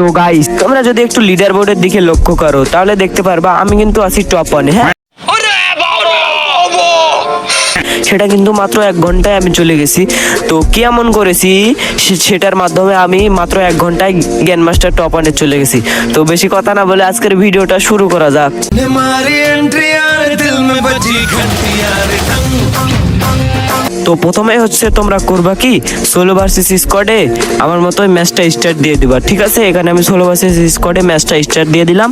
তো গাইস তোমরা যদি একটু লিডার বোর্ডের দিকে লক্ষ্য করো তাহলে দেখতে পারবা আমি কিন্তু আছি টপ ওয়ানে হ্যাঁ? সেটা কিন্তু মাত্র এক ঘন্টায় আমি চলে গেছি। তো কি এমন করেছি সেটার মাধ্যমে আমি মাত্র এক ঘন্টায় জ্ঞান মাস্টার টপ ওয়ানে চলে গেছি। তো বেশি কথা না বলে আজকের ভিডিওটা শুরু করা যাক। তো প্রথমে হচ্ছে তোমরা করবা কি ষোলো ভার্সেস স্কোয়াডে আমার মতো ম্যাচটা স্টার্ট দিয়ে দিবা। ঠিক আছে? এখানে আমি ষোলো ভার্সেস স্কোয়াডে ম্যাচটা স্টার্ট দিয়ে দিলাম।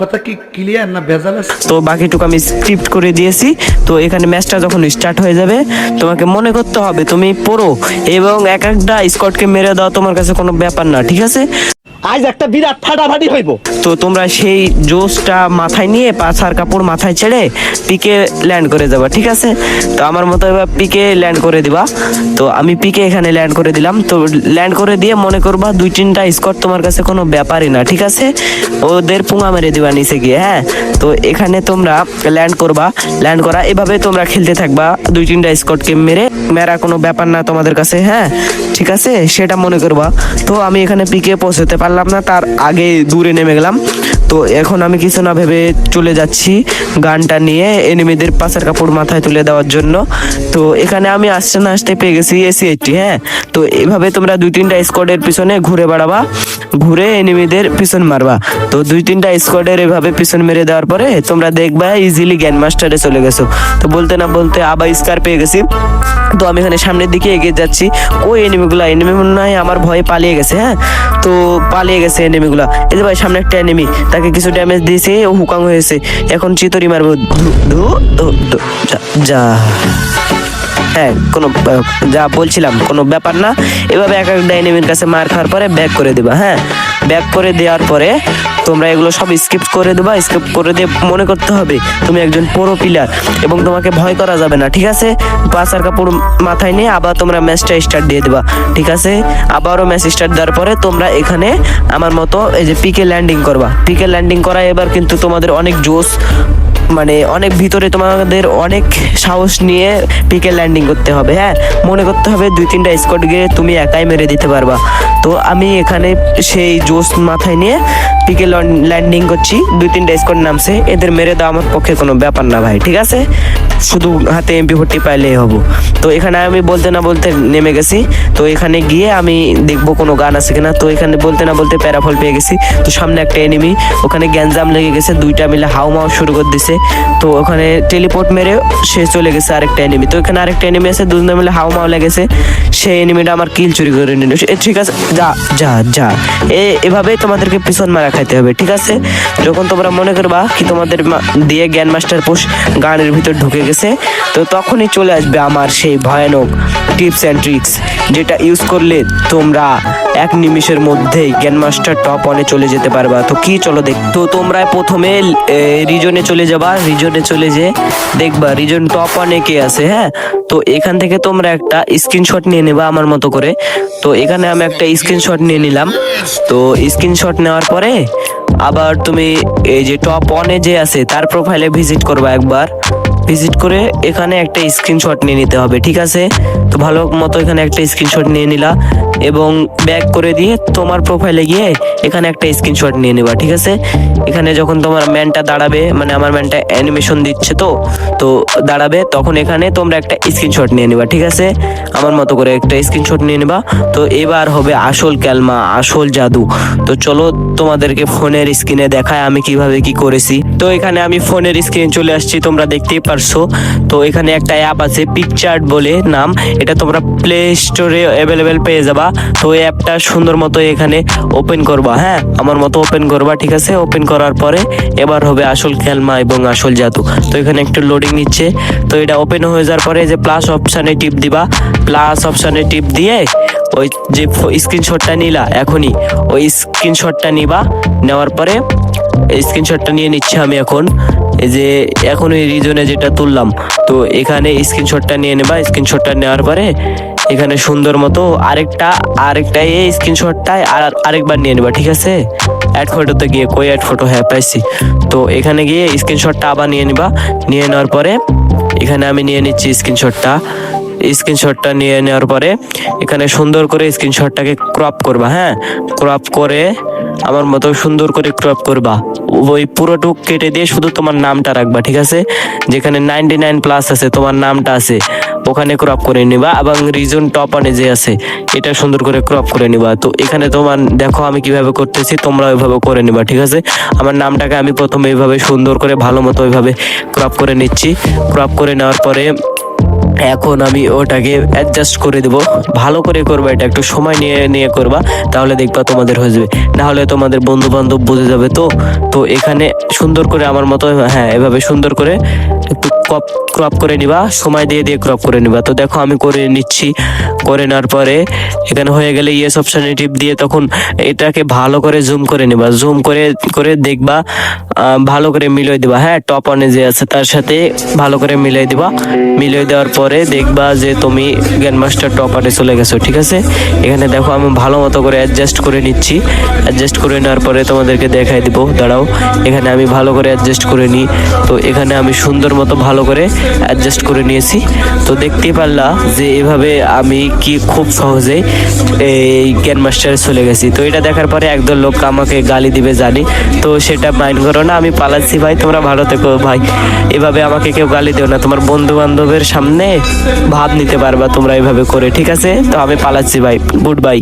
কথা কি ক্লিয়ার না ভেজাল? তো বাকিটুকু আমি স্ক্রিপ্ট করে দিয়েছি। তো এখানে ম্যাচটা যখন স্টার্ট হয়ে যাবে তোমাকে মনে করতে হবে তুমি পড়ো এবং এক একটা স্কটকে মেরে দাও তোমার কাছে কোনো ব্যাপার না। ঠিক আছে? আজ একটা বিরাট ফাটাফাটি হইব। তো তোমরা সেই জোসটা মাথায় নিয়ে পাছার কাপড় মাথায় ছেড়ে পিকে ল্যান্ড করে যাবা, ঠিক আছে? তো আমার মতো এবার পিকে ল্যান্ড করে দিবা। তো আমি পিকে এখানে ল্যান্ড করে দিলাম। তো ল্যান্ড করে দিয়ে মনে করবা দুই তিনটা স্কট তোমার কাছে কোনো ব্যাপারই না, ঠিক আছে? ওদের পুঙা মেরে দিবা নিচে গিয়ে হ্যাঁ? তো এখানে তোমরা ল্যান্ড করবা। ল্যান্ড করা, এভাবে তোমরা খেলতে থাকবা দুই তিনটা স্কটকে মেরে। মেরা কোনো ব্যাপার না তোমাদের কাছে হ্যাঁ? ঠিক আছে? সেটা মনে করবা। তো আমি এখানে পিকে পৌঁছতে পারলাম না তার আগে দূরে নেমে গেলাম। তো এখন আমি কিছু না ভেবে চলে যাচ্ছি গানটা নিয়ে এনিমিদের পাশের কাপড় মাথায় তুলে দেওয়ার জন্য। তো এখানে আমি আসতে না আসতে পেয়ে গেছি এসি এইটটি হ্যাঁ? তো এভাবে তোমরা দুই তিনটা স্কোয়াডের পিছনে ঘুরে বেড়াবা, ঘুরে এনিমিদের পিছন মারবা। তো দুই তিনটা স্কোয়াডের এভাবে পিছন মেরে দেওয়ার পরে তোমরা দেখবা ইজিলি জ্ঞান মাস্টারে চলে গেছো। তো বলতে না বলতে আবার স্কার পেয়ে গেছি। তো আমি এখানে সামনের দিকে এগিয়ে যাচ্ছি। ওই এনিমিগুলা? এনিমি মনে হয় আমার ভয়ে পালিয়ে গেছে হ্যাঁ? তো পালিয়ে গেছে এনিমিগুলা। এই যে ভাই, সামনে একটা এনিমি তাকে কিছু ড্যামেজ দিয়েছে, ও হুকাং হয়েছে। এখন চিতরি মারবো। ধু ধু যা হ্যাঁ কোনো যা বলছিলাম, কোনো ব্যাপার না। এভাবে এক এক এনিমির কাছে মার খাওয়ার পরে ব্যাক করে দেবা হ্যাঁ? ব্যাক করে দেওয়ার পরে তোমরা এগুলো সব স্কিপ করে দেবা স্কিপ করে দিয়ে মনে করতে হবে তুমি একজন পুরো প্লেয়ার এবং তোমাকে ভয় করা যাবে না, ঠিক আছে? পাঁচার কাপড় মাথায় নিয়ে আবার তোমরা ম্যাচটা স্টার্ট দিয়ে দেবা, ঠিক আছে? আবারও ম্যাচ স্টার্ট দেওয়ার পরে তোমরা এখানে আমার মতো এই যে পিকে ল্যান্ডিং করবা। পিকে ল্যান্ডিং করা এবার কিন্তু তোমাদের অনেক জোশ মানে অনেক ভিতরে তোমাদের অনেক সাহস নিয়ে পিকে ল্যান্ডিং করতে হবে হ্যাঁ? মনে করতে হবে দুই তিনটা স্কোয়াড গিয়ে তুমি একাই মেরে দিতে পারবা। তো আমি এখানে সেই জোস মাথায় নিয়ে পিকে ল্যান্ডিং করছি, দুই তিনটা স্কোয়াড নামছে, এদের মেরে দেওয়া আমার পক্ষে কোনো ব্যাপার না ভাই, ঠিক আছে? শুধু হাতে এমপি ফোর্টি পাইলেই হব। তো এখানে আমি বলতে না বলতে নেমে গেছি। তো এখানে গিয়ে আমি দেখব কোনো গান আছে কিনা। তো এখানে বলতে না বলতে প্যারাফল পেয়ে গেছি। তো সামনে একটা এনিমি ওখানে গ্যাঞ্জাম লেগে গেছে। দুইটা মিলে হাউ মাউ শুরু করে দিছে। তো ওখানে টেলিপোর্ট মেরে সে চলে গেছে আরেকটা এনিমি তো এখানে আরেকটা এনিমি আছে, দুজনে মিলে হাউ মাউ লেগেছে। সেই এনিমিটা আমার কিল চুরি করে নিল। ঠিক আছে, যা যা যা। এ, এভাবেই তোমাদেরকে পিছন মারা খাইতে হবে, ঠিক আছে? যখন তোমরা মনে করবা কি তোমাদের দিয়ে জ্ঞান মাস্টার পোষ গানের ভিতর ঢুকে গেছে। তো তখনই চলে আসবে আমার সেই ভয়ানক টিপস অ্যান্ড ট্রিক্স যেটা ইউজ করলে তোমরা এক নিমিষের মধ্যেই জ্ঞান মাস্টার টপ অনে চলে যেতে পারবা। তো কি চলো দেখ, তো তোমরা প্রথমে রিজনে চলে যাবা। রিজনে চলে যে দেখবা রিজন টপ অনে কে আছে হ্যাঁ? তো এখান থেকে তোমরা একটা স্ক্রিনশট নিয়ে নেবা আমার মতো করে। তো এখানে আমি একটা স্ক্রিনশট নিয়ে নিলাম। তো স্ক্রিনশট নেওয়ার পরে আবার তুমি এই যে টপ অনে যে আছে, তার প্রোফাইলে ভিজিট করবা একবার। ভিজিট করে এখানে একটা স্ক্রিনশট নিয়ে নিতে হবে, ঠিক আছে? তো ভালো মতো এখানে একটা স্ক্রিনশট নিয়ে নিলা। এবং ব্যাক করে দিয়ে তোমার প্রোফাইলে গিয়ে এখানে একটা স্ক্রিনশট নিয়ে নেবা, ঠিক আছে? এখানে যখন তোমার ম্যানটা দাঁড়াবে মানে আমার ম্যানটা অ্যানিমেশন দিচ্ছে তো তো দাঁড়াবে, তখন এখানে তোমরা একটা স্ক্রিনশট নিয়ে নিবা, ঠিক আছে? আমার মতো করে একটা স্ক্রিনশট নিয়ে নিবা। তো এবার হবে আসল ক্যালমা, আসল জাদু। তো চলো তোমাদেরকে ফোনের স্ক্রিনে দেখায় আমি কীভাবে কি করেছি। তো এখানে আমি ফোনের স্ক্রিনে চলে আসছি, তোমরা দেখতেই পারছ। তো এখানে একটা অ্যাপ আছে পিকচার্ট বলে নাম। এটা তোমরা প্লে স্টোরে অ্যাভেলেবেল পেয়ে যাবা। তো এই অ্যাপটা সুন্দর মতো এখানে ওপেন করবা হ্যাঁ? আমার মতো ওপেন করবা, ঠিক আছে? ওপেন করার পরে এবার হবে আসল খেলমা এবং আসল জাদু। তো এখানে একটু লোডিং নিচ্ছে। তো এটা ওপেন হয়ে যাওয়ার পরে যে প্লাস অপশানে টিপ দিবা। প্লাস অপশানে টিপ দিয়ে ওই যে স্ক্রিনশটটা নিলা, এখনই। ওই স্ক্রিনশটটা নিবা। নেওয়ার পরে স্ক্রিনশটটা নিয়ে নিচ্ছি আমি এখন। যে এখন ওই রিজনে যেটা তুললাম, তো এখানে স্ক্রিনশটটা নিয়ে নেবা। স্ক্রিনশটটা নেওয়ার পরে এখানে সুন্দর মতো আরেকটা আরেকটা এই স্ক্রিনশটটাই আর আরেকবার নিয়ে নেবা, ঠিক আছে? অ্যাড ফটোতে গিয়ে কই অ্যাড ফটো হ্যাঁ পাইছি। তো এখানে গিয়ে স্ক্রিনশটটা আবার নিয়ে নিবা। নিয়ে নেওয়ার পরে এখানে আমি নিয়ে নিচ্ছি স্ক্রিনশটটা স্ক্রিনশটটা নিয়ে নেওয়ার পরে এখানে সুন্দর করে স্ক্রিনশটটাকে ক্রপ করবা হ্যাঁ? ক্রপ করে আমার মতো সুন্দর করে ক্রপ করবা। ওই পুরোটুক কেটে দিয়ে শুধু তোমার নামটা রাখবা, ঠিক আছে? যেখানে নাইনটি নাইন প্লাস আছে, তোমার নামটা আছে, ওখানে ক্রপ করে নিবা এবং রিজন টপ আনে যে আছে, এটা সুন্দর করে ক্রপ করে নিবা। তো এখানে তোমার, দেখো আমি কীভাবে করতেছি, তোমরা ওইভাবে করে নিবা, ঠিক আছে? আমার নামটাকে আমি প্রথমে এইভাবে সুন্দর করে, ভালো মতো ওইভাবে ক্রপ করে নিচ্ছি। ক্রপ করে নেওয়ার পরে এখন আমি ওটাকে অ্যাডজাস্ট করে দেবো। ভালো করে করবা, এটা একটু সময় নিয়ে নিয়ে করবা, তাহলে দেখবা তোমাদের হয়ে যাবে। নাহলে তোমাদের বন্ধু বান্ধব বুঝে যাবে তো। তো এখানে সুন্দর করে আমার মতো হ্যাঁ এভাবে সুন্দর করে একটু ক্রপ ক্রপ করে নিবা, সময় দিয়ে দিয়ে ক্রপ করে নিবা। তো দেখো আমি করে নিচ্ছি, করে নেওয়ার পরে এখানে হয়ে গেলে ইয়েস অপশানে টিপ দিয়ে তখন এটাকে ভালো করে জুম করে নিবা। জুম করে করে দেখবা ভালো করে মিলিয়ে দিবা। হ্যাঁ টপ অনে যে আছে তার সাথে ভালো করে মিলিয়ে দিবা। মিলিয়ে দেওয়ার পরে দেখবা যে তুমি গ্যান মাস্টার টপ আনে চলে গেছো, ঠিক আছে? এখানে দেখো আমি ভালো মতো করে অ্যাডজাস্ট করে নিচ্ছি। অ্যাডজাস্ট করে নেওয়ার পরে তোমাদেরকে দেখাই দিব। দাঁড়াও, এখানে আমি ভালো করে অ্যাডজাস্ট করে নিই। তো এখানে আমি সুন্দর মতো ভালো করে অ্যাডজাস্ট করে নিয়েছি। তো দেখতেই পারলা যে এভাবে আমি কি খুব সহজেই এই জ্ঞান মাস্টারে চলে গেছি। তো এটা দেখার পরে একদল লোক আমাকে গালি দিবে জানি। তো সেটা মাইন্ড করো না, আমি পালাচ্ছি ভাই, তোমরা ভালো থেকো ভাই। এভাবে আমাকে কেউ গালি দিও না, তোমার বন্ধু বান্ধবের সামনে ভাব নিতে পারবা তোমরা এভাবে করে, ঠিক আছে? তো আমি পালাচ্ছি ভাই, গুড বাই।